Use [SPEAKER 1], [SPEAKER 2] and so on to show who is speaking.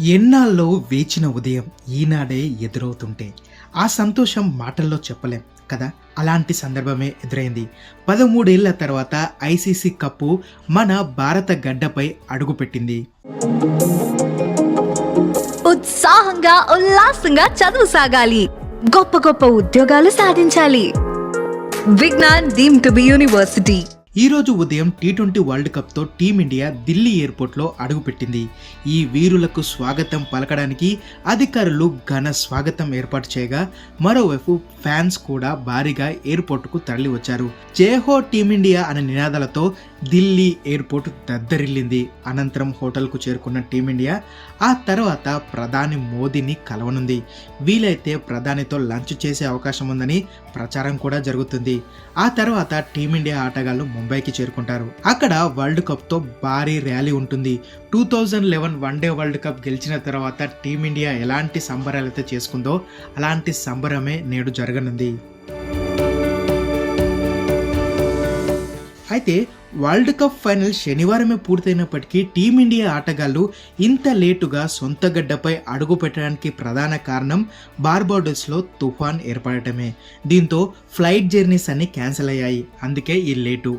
[SPEAKER 1] ఎన్నాళ్ళో వేచిన ఉదయం ఈనాడే ఎదురవుతుంటే ఆ సంతోషం మాటల్లో చెప్పలేం కదా? అలాంటి సందర్భమే ఎదురైంది. పదమూడేళ్ళ తర్వాత ఐసీసీ కప్పు మన భారత గడ్డపై అడుగుపెట్టింది.
[SPEAKER 2] ఉత్సాహంగా ఉల్లాసంగా చదువు సాగాలి. గొప్ప గొప్ప ఉద్యోగాలు సాధించాలి. Vignan deem to be university.
[SPEAKER 1] ఈ రోజు ఉదయం టీ ట్వంటీ వరల్డ్ కప్తో టీమిండియా ఢిల్లీ ఎయిర్పోర్ట్లో అడుగుపెట్టింది. ఈ వీరులకు స్వాగతం పలకడానికి అధికారులు ఘన స్వాగతం ఏర్పాటు చేయగా మరోవైపు ఫ్యాన్స్ కూడా భారీగా ఎయిర్పోర్టుకు తరలి వచ్చారు జేహో టీమిండియా అనే నినాదాలతో ఢిల్లీ ఎయిర్పోర్ట్ దద్దరిల్లింది. అనంతరం హోటల్కు చేరుకున్న టీమిండియా ఆ తర్వాత ప్రధాని మోదీని కలవనుంది. వీలైతే ప్రధానితో లంచ్ చేసే అవకాశం ఉందని ప్రచారం కూడా జరుగుతుంది. ఆ తర్వాత టీమిండియా ఆటగాళ్ళు ముంబైకి చేరుకుంటారు. అక్కడ వరల్డ్ కప్తో భారీ ర్యాలీ ఉంటుంది. Two thousand eleven one day world cup గెలిచిన తర్వాత టీమిండియా ఎలాంటి సంబరాలైతే చేసుకుందో అలాంటి సంబరమే నేడు జరగనుంది. అయితే వరల్డ్ కప్ ఫైనల్ శనివారమే పూర్తయినప్పటికీ టీమిండియా ఆటగాళ్ళు ఇంత లేటుగా సొంత గడ్డపై అడుగు పెట్టడానికి ప్రధాన కారణం బార్బాడోస్లో తుఫాన్ ఏర్పడటమే. దీంతో ఫ్లైట్ జర్నీస్ అన్ని క్యాన్సిల్ అయ్యాయి. అందుకే ఈ లేటు.